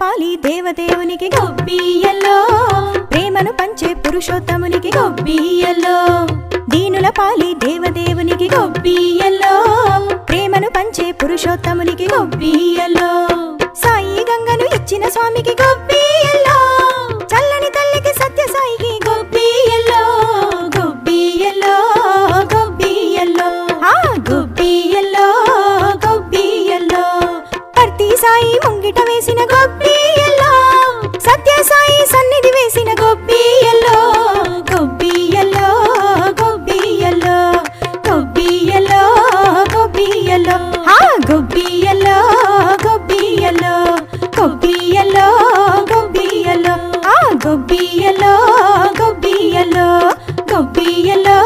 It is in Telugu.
పాలి దేవదేవునికి గొబ్బియల్లో ప్రేమను పంచే పురుషోత్తమునికి గొబ్బియల్లో దీనుల పాలి దేవదేవునికి గొబ్బియల్లో ప్రేమను పంచే పురుషోత్తమునికి గొబ్బియలో హా గొబ్బియలో గొబ్బియలో గొబ్బియలో గొబ్బియలో ఆ గొబ్బియలో గొబ్బియలో గొబ్బియలో.